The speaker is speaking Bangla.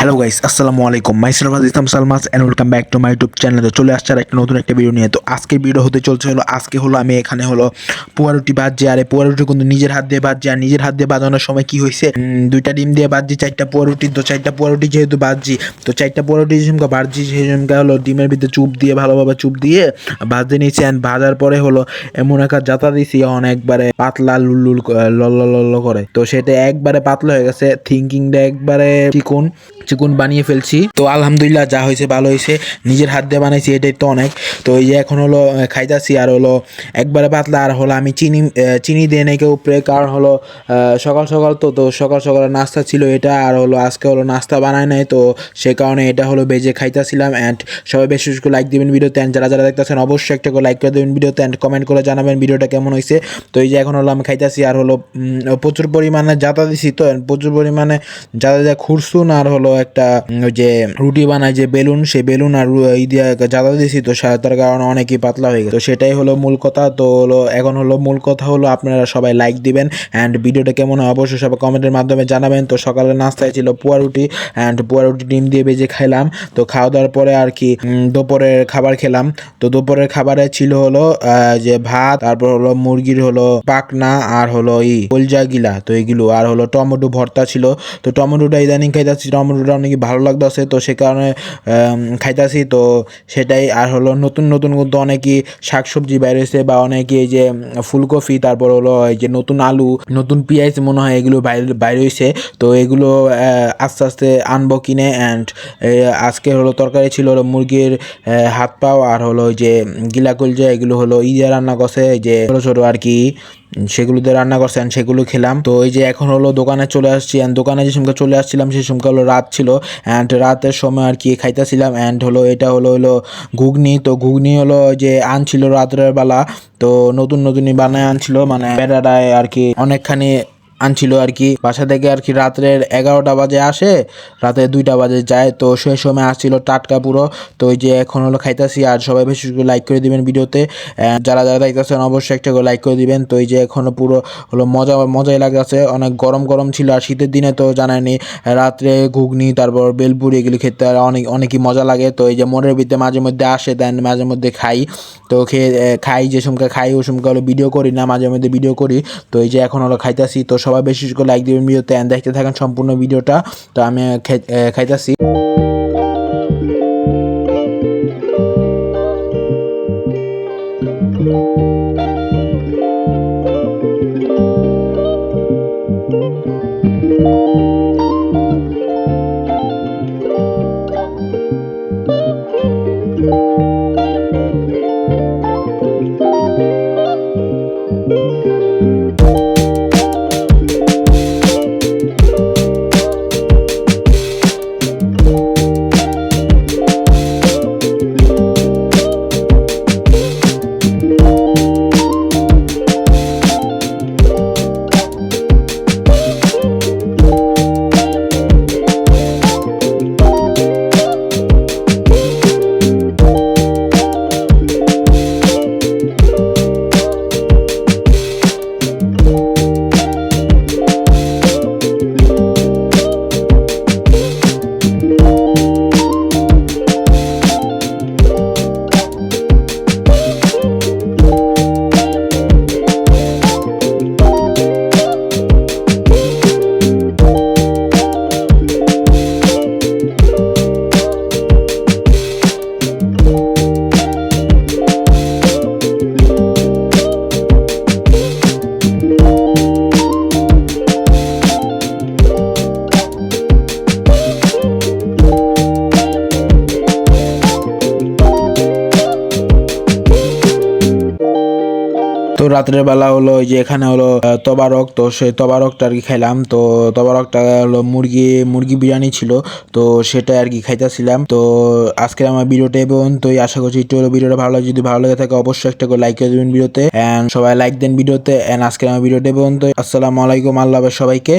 হ্যালো গাইস আসসালামু আলাইকুম myself Islam Salmas and welcome back to my YouTube চ্যানেলে চলে আসছে আর একটা নতুন একটা ভিডিও নিয়ে। তো আজকে ভিডিও হতে চলছে হলো, আজকে হলো আমি এখানে হলো পোয়া রুটি বাজছি আর এই পোয়া রুটি কিন্তু নিজের হাত দিয়ে বাজছি আর নিজের হাত দিয়ে বাজানোর সময় কি হয়েছে? দুইটা ডিম দিয়ে বাজছি চারটা পোয়া রুটি, তো চারটা পোয়া রুটি যেহেতু বাজছি তো চারটা পোয়া রুটি যেসমকে বাজছি সেই সময়কে হলো ডিমের ভিতরে চুপ দিয়ে, ভালোভাবে চুপ দিয়ে ভাজতে নিয়েছি। অ্যান্ড ভাজার পরে হলো এমন একটা জাতা দিছি, অনেকবারে পাতলা লুল লল লল করে। তো সেটা একবারে পাতলা হয়ে গেছে থিঙ্কিংটা একবারে চিকুন। চিকুন বানিয়ে ফেলছি। তো আলহামদুলিল্লাহ যা হয়েছে ভালো হয়েছে। নিজের হাত দিয়ে বানাইছি, এটাই তো অনেক। তো এই যে এখন হলো খাইতাছি আর হলো, একবারে পাতলা আর হলো আমি চিনি চিনি দিয়ে নেই কেউ প্রে কারণ হলো সকাল সকাল তো তো সকাল সকাল নাস্তা ছিল এটা আর হলো আজকে হলো নাস্তা বানায় নাই। তো সে কারণে এটা হলো বেজে খাইতাছিলাম অ্যান্ড সবাই বেশি বেশি লাইক দিবেন ভিডিওতে অ্যান্ড যারা যারা দেখতেছেন অবশ্যই একটা করে লাইক করে দেবেন ভিডিওতে অ্যান্ড কমেন্ট করে জানাবেন ভিডিওটা কেমন হয়েছে। তো এই যে এখন হলো আমি খাইতাছি আর হলো প্রচুর পরিমাণে জাতা দিছি তো প্রচুর পরিমাণে জাতা যা খুরসুন আর হলো একটা যে রুটি বানায় যে বেলুন, সেই বেলুন আর ই দিয়ে জাতা দিছি তো সা- তার কারণে অনেকই পাতলা হয়ে গেছে। তো সেটাই হলো মূল কথা। তো হলো, এখন হলো মূল কথা হলো, আপনারা সবাই লাইক দিবেন। অ্যান্ড ভিডিওটা কেমন হয় অবশ্যই সবাই কমেন্টের মাধ্যমে জানাবেন। তো সকালে নাস্তায় ছিল পোয়া রুটি। অ্যান্ড পোয়া রুটি ডিম দিয়ে বেজে খাইলাম। তো খাওয়া দাওয়ার পরে আর কি দুপুরের খাবার খেলাম। তো দুপুরের খাবারে ছিল হলো যে ভাত, তারপর হলো মুরগির হলো পাকনা আর হলো ই কলজা গিলা তো এগুলো। আর হলো টমেটো ভর্তা ছিল। তো টমেটোটা ইদানিং খাইতাছি টমেটোটা অনেক ভালো লাগতেছে তো সে কারণে খাইতাছি। তো সেটাই আর হলো নতুন নতুন কিন্তু অনেকই শাকসবজি বাইর হয়েছে বা অনেকে এই যে, ফুলকপি, তারপর হলো এই যে নতুন আলু, নতুন পেঁয়াজ মনে হয় এগুলো বাইরে হয়েছে তো এগুলো আস্তে আস্তে আনব কিনে অ্যান্ড আজকে হলো তরকারি ছিল হলো মুরগির হাত পাও আর হলো যে গিলা কলজা এগুলো হলো ইয়ে রান্না করছে যে ছোটো ছোটো আর কি। সেগুলো দিয়ে রান্না করছে অ্যান্ড সেগুলো খেলাম। তো এই যে এখন হলো দোকানে চলে আসছি অ্যান্ড দোকানে যে সময় চলে আসছিলাম সেই সময় হলো রাত ছিল। অ্যান্ড রাতের সময় আর কি খাইতেছিলাম অ্যান্ড হলো এটা হলো হলো ঘুগনি। তো ঘুগনি হলো যে আনছিল রাত্রের বেলা। তো নতুন, নতুনই বানায় আনছিল। মানে বেড়াটায় আর কি অনেকখানি আনছিল আর কি। বাসা থেকে আর কি রাত্রের এগারোটা বাজে আসে, রাতে দুইটা বাজে যায়। তো সেই সময় আসছিল টাটকা পুরো। তো ওই যে এখন হলো খাইতাছি আর সবাই বেশি করে লাইক করে দিবেন ভিডিওতে। যারা যারা দেখতেছেন অবশ্যই একটা করে লাইক করে দিবেন। তো এই যে এখনও পুরো হলো মজা, মজাই লাগতেছে। অনেক গরম গরম ছিল আর শীতের দিনে তো জানানি রাত্রে ঘুগনি, তারপর বেলপুরি এগুলি খেতে অনেক, অনেকই মজা লাগে। তো এই যে মনের ভিতরে মাঝে মধ্যে আসে দেন মাঝে মধ্যে খাই। তো খেয়ে, খাই, যে সময় খাই, ওই সময় হলো ভিডিও করি না, মাঝে মধ্যে ভিডিও করি। তো এই যে এখন হলো খাইতাছি। তো সবাই বেশি করে লাইক দিবেন ভিডিওতে দেখতে থাকেন সম্পূর্ণ ভিডিওটা। তো আমি খাইতাছি। রাত্রের বেলা হলো যে এখানে হলো তবারক তো সেই তবারকটা আর কি খাইলাম। তো তবারকটা হলো মুরগি মুরগি বিরিয়ানি ছিল, তো সেটা আর কি খাইতেছিলাম। তো আজকে আমার ভিডিওটা এবং তো আশা করছি একটু হলো ভিডিওটা ভালো লাগে। যদি ভালো লাগে থাকে অবশ্যই একটা করে লাইক করে দেবেন ভিডিওতে। অ্যান্ড সবাই লাইক দেন ভিডিওতে। অ্যান্ড আজকে আমার ভিডিওটা এবং তো আসসালামু আলাইকুম, আল্লাহ সবাইকে।